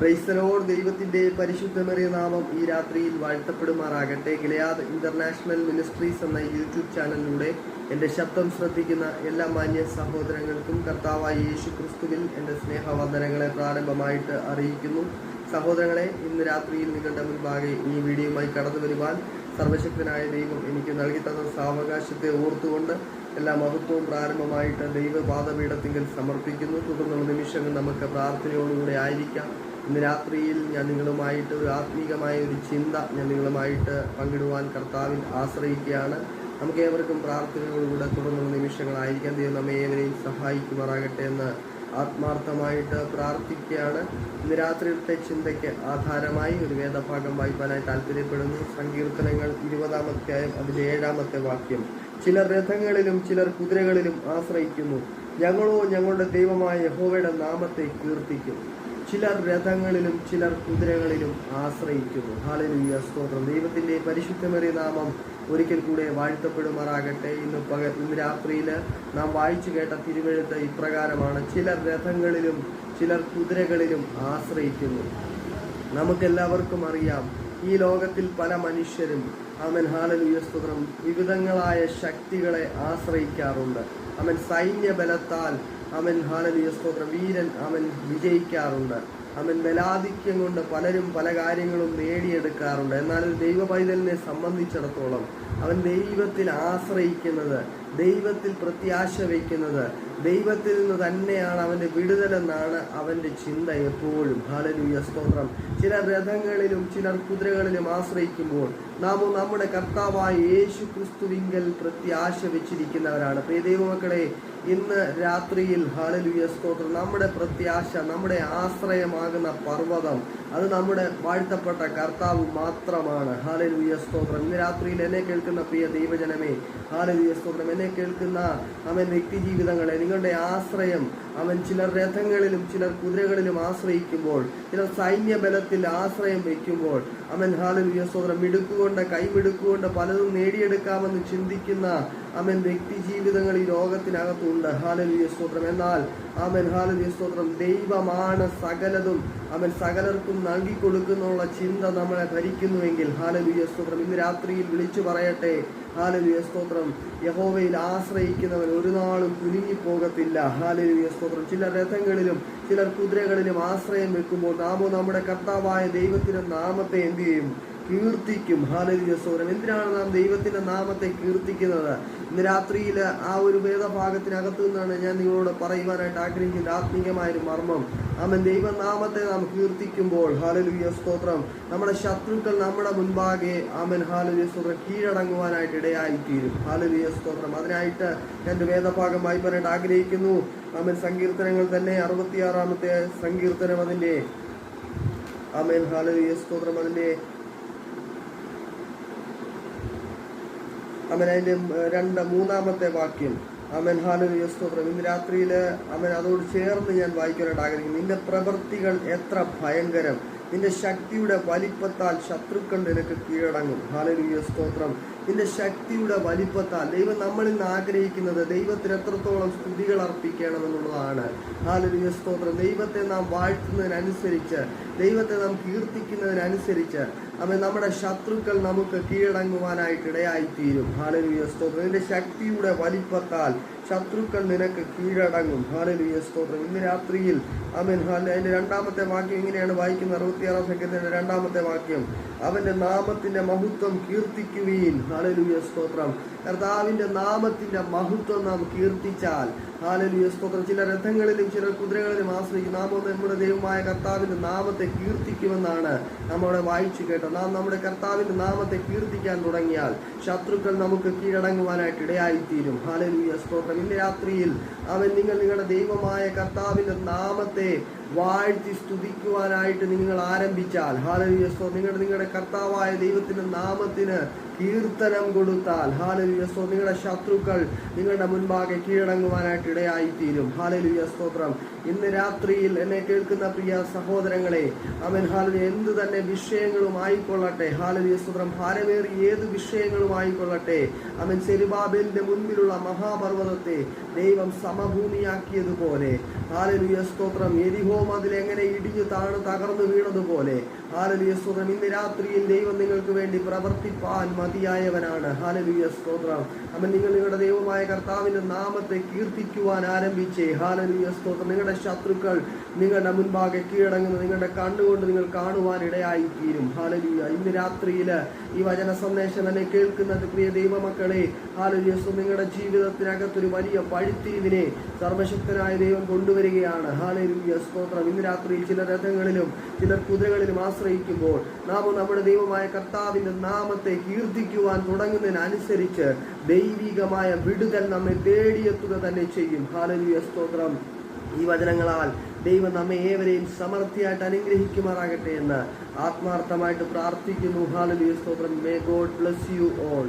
പ്രൈസലോർ ദൈവത്തിന്റെ പരിശുദ്ധമേറിയ നാമം ഈ രാത്രിയിൽ വാഴ്ത്തപ്പെടുമാറാകട്ടെ. ഗിലയാദ് ഇന്റർനാഷണൽ മിനിസ്ട്രീസ് എന്ന യൂട്യൂബ് ചാനലിലൂടെ എന്റെ ശബ്ദം ശ്രദ്ധിക്കുന്ന എല്ലാ മാന്യ സഹോദരങ്ങൾക്കും കർത്താവായ യേശു ക്രിസ്തുവിൽ എന്റെ സ്നേഹവന്ദനങ്ങളെ പ്രാരംഭമായിട്ട് അറിയിക്കുന്നു. സഹോദരങ്ങളെ ഇന്ന് രാത്രിയിൽ നിങ്ങളുടെ മുൻപാകെ ഈ വീഡിയോയുമായി കടന്നു വരുവാൻ സർവശക്തനായ ദൈവം എനിക്ക് നൽകി തന്ന സാവകാശത്തെ ഓർത്തുകൊണ്ട് എല്ലാ മഹത്വവും പ്രാരംഭമായിട്ട് ദൈവപാദപീഠത്തിങ്കിൽ സമർപ്പിക്കുന്നു. തുടർന്നുള്ള നിമിഷങ്ങൾ നമുക്ക് പ്രാർത്ഥനയോടുകൂടെ ആയിരിക്കാം. ഇന്ന് രാത്രിയിൽ ഞാൻ നിങ്ങളുമായിട്ട് ഒരു ആത്മീകമായ ഒരു ചിന്ത ഞാൻ നിങ്ങളുമായിട്ട് പങ്കിടുവാൻ കർത്താവിൽ ആശ്രയിക്കുകയാണ്. നമുക്ക് ഏവർക്കും പ്രാർത്ഥനയോടുകൂടെ തുടർന്നുള്ള നിമിഷങ്ങളായിരിക്കാം. ദൈവം നമ്മെ ഏവരെയും സഹായിക്കുമാറാകട്ടെ എന്ന് ആത്മാർത്ഥമായിട്ട് പ്രാർത്ഥിക്കുകയാണ്. ഇന്ന് രാത്രിയിലത്തെ ചിന്തയ്ക്ക് ആധാരമായി ഒരു വേദഭാഗം വായിക്കാനായി താല്പര്യപ്പെടുന്നു സങ്കീർത്തനങ്ങൾ ഇരുപതാമധ്യായം അതിലെ ഏഴാമത്തെ വാക്യം. ചിലർ രഥങ്ങളിലും ചിലർ കുതിരകളിലും ആശ്രയിക്കുന്നു. ഞങ്ങളോ ഞങ്ങളുടെ ദൈവമായ യഹോവയുടെ നാമത്തെ കീർത്തിക്കും. ചിലർ രഥങ്ങളിലും ചിലർ കുതിരകളിലും ആശ്രയിക്കുന്നു. ഹാലലുയ സ്തോത്രം. ദൈവത്തിന്റെ പരിശുദ്ധമേറിയ നാമം ഒരിക്കൽ കൂടെ വാഴ്ത്തപ്പെടുമാറാകട്ടെ. ഇന്ന് പക ഇന്ന് രാത്രിയിൽ നാം വായിച്ചു കേട്ട തിരുവെഴുത്ത് ഇപ്രകാരമാണ്. ചിലർ രഥങ്ങളിലും ചിലർ കുതിരകളിലും ആശ്രയിക്കുന്നു. നമുക്കെല്ലാവർക്കും അറിയാം ഈ ലോകത്തിൽ പല മനുഷ്യരും അവൻ ഹാലലുയ സ്തോത്രം വിവിധങ്ങളായ ശക്തികളെ ആശ്രയിക്കാറുണ്ട്. അവൻ സൈന്യബലത്താൽ അവൻ ഹാലലുയ സ്തോത്രം. വീരൻ അവൻ വിജയിക്കാറുണ്ട്. അവൻ ബലാധിക്യം കൊണ്ട് പലരും പല കാര്യങ്ങളും നേടിയെടുക്കാറുണ്ട്. എന്നാൽ ദൈവ പൈതലിനെ സംബന്ധിച്ചിടത്തോളം അവൻ ദൈവത്തിൽ ആശ്രയിക്കുന്നത് ദൈവത്തിൽ പ്രത്യാശ വയ്ക്കുന്നത് ദൈവത്തിൽ നിന്ന് തന്നെയാണ് അവന്റെ വിടുതലെന്നാണ് അവന്റെ ചിന്ത എപ്പോഴും. ഹാലലൂയ സ്തോത്രം. ചില രഥങ്ങളിലും ചിലർ കുതിരകളിലും ആശ്രയിക്കുമ്പോൾ നാം നമ്മുടെ കർത്താവായ യേശു ക്രിസ്തുവിങ്കൽ പ്രത്യാശ വെച്ചിരിക്കുന്നവരാണ്. പ്രിയ ദൈവമക്കളെ ഇന്ന് രാത്രിയിൽ ഹാലലൂയ സ്തോത്രം നമ്മുടെ പ്രത്യാശ നമ്മുടെ ആശ്രയമാകുന്ന പർവതം അത് നമ്മുടെ വാഴ്ത്തപ്പെട്ട കർത്താവ് മാത്രമാണ്. ഹാലലൂയ സ്തോത്രം. ഇന്ന് രാത്രിയിൽ എന്നെ കേൾക്കുന്ന പ്രിയ ദൈവജനമേ ഹാലലൂയ സ്തോത്രം. എന്നെ കേൾക്കുന്ന അവൻ വ്യക്തി ജീവിതങ്ങളെ നിങ്ങളുടെ ആശ്രയം അവൻ ചിലർ രഥങ്ങളിലും ചിലർ കുതിരകളിലും ആശ്രയിക്കുമ്പോൾ ചിലർ സൈന്യബലത്തിൽ ആശ്രയം വയ്ക്കുമ്പോൾ അവൻ ഹാലലുയ സ്തോത്രം മിടുക്കുകൊണ്ട് കൈമിടുക്കുകൊണ്ട് പലതും നേടിയെടുക്കാമെന്ന് ചിന്തിക്കുന്ന അവൻ വ്യക്തി ജീവിതങ്ങൾ ഈ ലോകത്തിനകത്തുണ്ട്. ഹാലലുയ സ്തോത്രം എന്നാൽ അവൻ ഹാലലുയ സ്തോത്രം ദൈവമാണ് സകലതും. അവൻ സകലർക്കും നൽകി കൊടുക്കുന്നുള്ള ചിന്ത നമ്മളെ ഭരിക്കുന്നുവെങ്കിൽ ഹാലലുയ സ്തോത്രം ഇന്ന് രാത്രിയിൽ വിളിച്ചു പറയട്ടെ. ഹാലലുയ സ്തോത്രം യഹോവയിൽ ആശ്രയിക്കുന്നവൻ ഒരു നാളും കുലുങ്ങിപ്പോകത്തില്ല ഹാലലുയ സ്തോത്രം ചില രഥങ്ങളിലും ചിലർ കുതിരകളിലും ആശ്രയം വെക്കുമ്പോൾ നാമോ നമ്മുടെ കർത്താവായ ദൈവത്തിന്റെ നാമത്തെ എന്ത് ചെയ്യും? കീർത്തിക്കും. ഹാലലിയ സോരം എന്തിനാണ് നാം ദൈവത്തിന്റെ നാമത്തെ കീർത്തിക്കുന്നത്? ഇന്ന് രാത്രിയിൽ ആ ഒരു വേദഭാഗത്തിനകത്തു നിന്നാണ് ഞാൻ നിങ്ങളോട് പറയുവാനായിട്ട് ആഗ്രഹിക്കുന്ന ആത്മീയമായ ഒരു മർമ്മം. ആമൻ. ദൈവനാമത്തെ നാം കീർത്തിക്കുമ്പോൾ ഹാലലുയ സ്തോത്രം. നമ്മുടെ ശത്രുക്കൾ നമ്മുടെ മുൻപാകെ ആമൻ ഹാലലുയ സ്തോത്രം കീഴടങ്ങുവാനായിട്ട് ഇടയായിത്തീരും. ഹാലലുയ സ്തോത്രം. അതിനായിട്ട് ഞാൻ വേദഭാഗം വായിപ്പാനായിട്ട് ആഗ്രഹിക്കുന്നു. ആമൻ. സങ്കീർത്തനങ്ങൾ തന്നെ അറുപത്തിയാറാമത്തെ സങ്കീർത്തനം അതിന്റെ ആമേൻ. ഹാലലുയ സ്തോത്രം അതിന്റെ അവൻ അതിന്റെ രണ്ട് മൂന്നാമത്തെ വാക്യം. അവൻ ഹാലലുയ സ്തോത്രം. ഇന്ന് രാത്രിയിൽ അവൻ അതോട് ചേർന്ന് ഞാൻ വായിക്കാനായിട്ട് ആഗ്രഹിക്കുന്നു. നിന്റെ പ്രവൃത്തികൾ എത്ര ഭയങ്കരം. നിന്റെ ശക്തിയുടെ വലിപ്പത്താൽ ശത്രുക്കൾ നിനക്ക് കീഴടങ്ങും. ഹാലലൂയ സ്തോത്രം. നിന്റെ ശക്തിയുടെ വലിപ്പത്താൽ ദൈവം നമ്മളിൽ നിന്ന് ആഗ്രഹിക്കുന്നത് ദൈവത്തിന് എത്രത്തോളം സ്തുതികൾ അർപ്പിക്കണമെന്നുള്ളതാണ്. ഹാലലൂയ സ്തോത്രം. ദൈവത്തെ നാം വാഴ്ത്തുന്നതിനനുസരിച്ച് ദൈവത്തെ നാം കീർത്തിക്കുന്നതിനനുസരിച്ച് അവൻ നമ്മുടെ ശത്രുക്കൾ നമുക്ക് കീഴടങ്ങുവാനായിട്ട് ഇടയായിത്തീരും ഹാലലൂയ സ്തോത്രം. നിന്റെ ശക്തിയുടെ വലിപ്പത്താൽ ശത്രുക്കൾ നിനക്ക് കീഴടങ്ങും. ഹാലലൂയ സ്തോത്രം. ഇന്ന് രാത്രിയിൽ അവൻ ഹാല അതിന്റെ രണ്ടാമത്തെ വാക്യം എങ്ങനെയാണ് വായിക്കുന്നത്? അറുപത്തിയാറാം സംഖ്യത്തിന്റെ രണ്ടാമത്തെ വാക്യം. അവന്റെ നാമത്തിന്റെ മഹത്വം കീർത്തിക്കുവീൻ ഹാലലുയ സ്തോത്രം. കർത്താവിന്റെ നാമത്തിന്റെ മഹത്വം നാം കീർത്തിച്ചാൽ ഹാലലുയ സ്തോത്രം. ചില രഥങ്ങളിലും ചില കുതിരകളിലും ആശ്രയിക്കും. നാം നമ്മുടെ ദൈവമായ കർത്താവിന്റെ നാമത്തെ കീർത്തിക്കുമെന്നാണ് നമ്മുടെ വായിച്ചു കേട്ടത് നാം നമ്മുടെ കർത്താവിന്റെ നാമത്തെ കീർത്തിക്കാൻ തുടങ്ങിയാൽ ശത്രുക്കൾ നമുക്ക് കീഴടങ്ങുവാനായിട്ട് ഇടയായിത്തീരും. ഹാലലുയ സ്തോത്രം. ഇന്ന് രാത്രിയിൽ അവൻ നിങ്ങൾ നിങ്ങളുടെ ദൈവമായ കർത്താവിന്റെ നാമത്തെ വാഴ്ത്തി സ്തുതിക്കുവാനായിട്ട് നിങ്ങൾ ആരംഭിച്ചാൽ ഹാലലുയ സ്തോത്രം. നിങ്ങളുടെ നിങ്ങളുടെ കർത്താവായ ദൈവത്തിന്റെ നാമത്തിന് കീർത്തനം കൊടുത്താൽ. ഹാലലുയ സ്തോ നിങ്ങളുടെ ശത്രുക്കൾ നിങ്ങളുടെ മുൻപാകെ കീഴടങ്ങുവാനായിട്ട് ഇടയായിത്തീരും. ഹാലലുയ സ്തോത്രം. ഇന്ന് രാത്രിയിൽ എന്നെ കേൾക്കുന്ന പ്രിയ സഹോദരങ്ങളെ അവൻ ഹാലലു എന്ത് തന്നെ വിഷയങ്ങളും ആയിക്കൊള്ളട്ടെ. ഹാലലിയ സ്തോത്രം. ഭാരമേറി ഏത് വിഷയങ്ങളും ആയിക്കൊള്ളട്ടെ. അവൻ സെരുബാബേലിന്റെ മുൻപിലുള്ള മഹാപർവതത്തെ ദൈവം സമഭൂമിയാക്കിയതുപോലെ. ഹാലലിയ സ്തോത്രം. എരിഹോം മതിൽ എങ്ങനെ ഇടിഞ്ഞു താണു തകർന്നു വീണതുപോലെ. ഹാലലിയ സ്തോത്രം. ഇന്ന് രാത്രിയിൽ ദൈവം നിങ്ങൾക്ക് വേണ്ടി പ്രവർത്തിപ്പാൻ മതിയായവനാണ്. ഹാലലുയ സ്തോത്രം. അവൻ നിങ്ങൾ നിങ്ങളുടെ ദൈവമായ കർത്താവിന്റെ നാമത്തെ കീർത്തിക്കുവാൻ ആരംഭിച്ചേ. ഹാലലുയ സ്തോത്രം. നിങ്ങളുടെ ശത്രുക്കൾ നിങ്ങളുടെ മുൻപാകെ കീഴടങ്ങുന്ന. നിങ്ങളുടെ കണ്ണുകൊണ്ട് നിങ്ങൾ കാണുവാൻ ഇടയായി തീരും ഹാലലുയ ഇന്ന് രാത്രിയിൽ ഈ വചന സന്ദേശം തന്നെ കേൾക്കുന്നത് പ്രിയ ദൈവമക്കളെ. ഹാലലുയ നിങ്ങളുടെ ജീവിതത്തിനകത്തൊരു വലിയ വഴിത്തിരിവിനെ സർവശക്തനായ ദൈവം കൊണ്ടുവരികയാണ്. ഹാലലുയ സ്തോത്രം. ഇന്ന് രാത്രിയിൽ ചില രഥങ്ങളിലും ചില കുതിരകളിലും ആശ്രയിക്കുമ്പോൾ നാം നമ്മുടെ ദൈവമായ കർത്താവിന്റെ നാമത്തെ കീർത്തിക്കുവാൻ തുടങ്ങുന്നതിനനുസരിച്ച് ദൈവികമായ വിടുതൽ നമ്മെ തേടിയെത്തുക തന്നെ ചെയ്യും. ഹാലലിയ സ്തോത്രം. ഈ വചനങ്ങളാൽ ദൈവം നമ്മെ ഏവരെയും സമൃദ്ധിയായിട്ട് അനുഗ്രഹിക്കുമാറാകട്ടെ എന്ന് ആത്മാർത്ഥമായിട്ട് പ്രാർത്ഥിക്കുന്നു. ഹാലലിയ സ്തോത്രം. May God bless you all